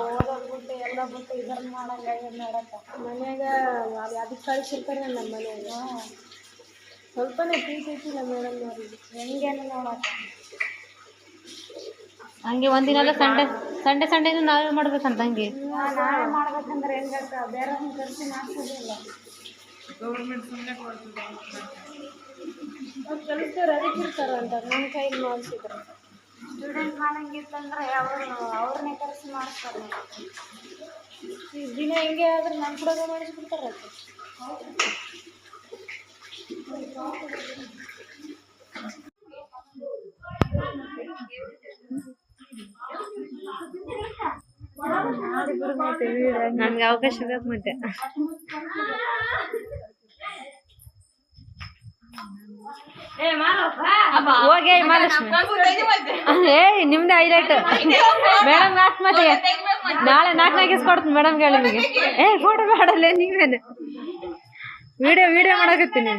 ಓದೋದ್ ಬಿಟ್ಟು ಎಲ್ಲ ಬಿಟ್ಟು ಇದನ್ನ ಮಾಡಂಗ ಮಾಡಕ್ಕ? ಮನ್ಯಾಗ ಅದಕ್ಕೆ ಕಳಿಸಿರ್ತಾರೆ ನಮ್ಮ ಮನೆಯಾಗ ಸ್ವಲ್ಪನೇ ಪ್ರೀತಿ ಐತಿಲ್ಲ ಮೇಡಮ್ ಅವ್ರಿಗೆ. ಹೆಂಗೇನು ನೋಡಕ್ಕ ಹಂಗೆ ಒಂದಿನ ಸಂಡೆ ಸಂಡೆ ಸಂಡೇನು ನಾವೇ ಮಾಡ್ಬೇಕಂತ ಹಂಗೆ. ನಾವೇ ಮಾಡ್ಬೇಕಂದ್ರೆ ಹೆಂಗಕ್ಕ ಬೇರೆಯವ್ರನ್ನ ಕರ್ಸಿ ಮಾಡ್ಸೋದಿಲ್ಲ. ಕೆಲಸದವ್ರು ಅದಕ್ಕೆ ಇರ್ತಾರಂತ ನಮ್ಮ ಕೈಗೆ ಮಾಡಿಸಿದ್ರು. ಸ್ಟೂಡೆಂಟ್ ಮಾಡಂಗಿತ್ತಂದ್ರೆ ಅವರು ಅವ್ರನ್ನೇ ಕರೆಸಿ ಮಾಡಿಸ್ತಾರೆ. ಈ ದಿನ ಹೆಂಗೆ ಆದ್ರೆ ನಮ್ಮ ಕೂಡ ಮಾಡಿಸ್ಬಿಡ್ತಾರೆ ನನ್ಗೆ ಅವಕಾಶ ಬೇಕು ಮತ್ತೆ. ಹೋಗಿ ಮಹಾಲಕ್ಷ್ಮಿ. ಏಯ್ ನಿಮ್ದೇ ಹೈಲೈಟ್ ಮೇಡಮ್ ಮತ್ತೆ ನಾಳೆ ನಾಲ್ಕು ನಾಲ್ಕು ಕೊಡ್ತೀನಿ ಮೇಡಮ್ ಹೇಳಿ ನಿಮಗೆ. ಏ ಫೋಟೋ ಮಾಡಲ್ಲ ನೀವೇನೆ ವಿಡಿಯೋ ವಿಡಿಯೋ ಮಾಡಕತ್ತೀನಿ